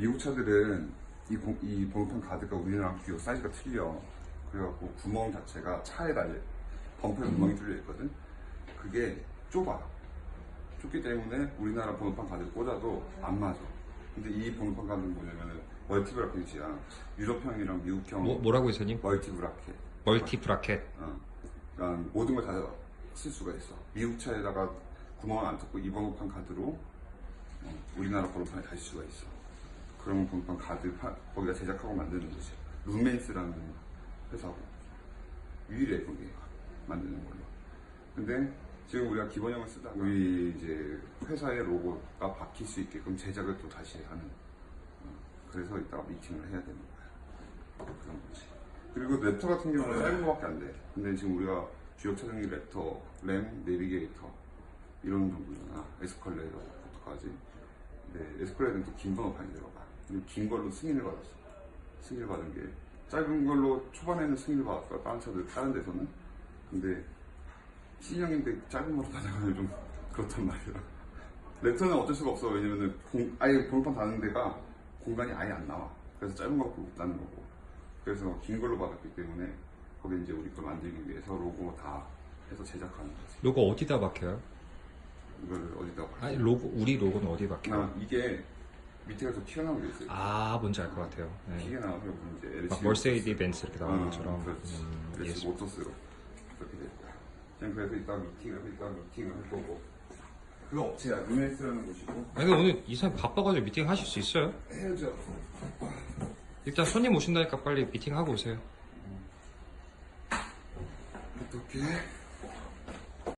미국 차들은 이, 공- 이 번호판 가드가 우리나라랑 비교 사이즈가 틀려. 그래갖고 구멍 자체가 차에 달려 범퍼에 구멍이 뚫려 있거든. 그게 좁아. 좁기 때문에 우리나라 번호판 가드를 꽂아도 안 맞아. 근데 이 번호판 가드는 뭐냐면은 멀티브라켓이야. 유럽형이랑 미국형 뭐, 뭐라고 했더니 멀티브라켓. 멀티 브라켓. 어. 그러니까 모든 걸 다 쓸 수가 있어. 미국 차에다가 구멍을 안 뚫고 이 번호판 카드로 어, 우리나라 번호판에 다실 수가 있어. 그러면 번호판 카드 파- 거기다 제작하고 만드는 거지. 룸메이스라는 회사고 유일해 거기 만드는 걸로. 근데 지금 우리가 기본형을 쓰다가 우리 이제 회사의 로고가 바뀔 수 있게끔 제작을 또 다시 하는. 어, 그래서 이따가 미팅을 해야 되는 거야. 그런 거지. 그리고 랩터 같은 경우는 짧은 거밖에 안 돼. 근데 지금 우리가 주요 차종이 랩터, 램, 내비게이터 이런 정도잖아. 에스컬레이터, 포트까지. 근데 에스컬레이터는 또 긴 번호판이 들어가. 긴 걸로 승인을 받았어. 승인을 받은 게 짧은 걸로 초반에는 승인을 받았어. 다른 차들 다른 데서는. 근데 신형인데 짧은 걸로 다녀가면 좀 그렇단 말이야. 랩터는 어쩔 수가 없어. 왜냐면은 공- 아예 번호판 다는 데가 공간이 아예 안 나와. 그래서 짧은 거 갖고 못 다는 거고. 그래서 긴 걸로 받았기 때문에 거기 이제 우리 걸 만들기 위해서 로고 다 해서 제작하는 거지. 로고 어디다 박혀요? 이걸 어디다 봐. 아니 로고 우리 로고는 어디 박혀요? 나 이게 밑에 가서 튀어나오게 있어요. 아 뭔지 알 것 같아요. 네. 튀어나와서 이제 LC 막 멀세이디 벤츠 이렇게 나오는 어, 것처럼. 그렇지. 음, LC 예스. 모터스로 그렇게. 지금 그래서 이따 미팅을 이따 미팅을 할 거고. 그 업체야. 루메스라는 곳이고 아니 근데 오늘 이사님 바빠가지고 미팅 하실 수 있어요? 해야죠. 일단 손님 오신다니까 빨리 미팅 하고 오세요. 어떻게?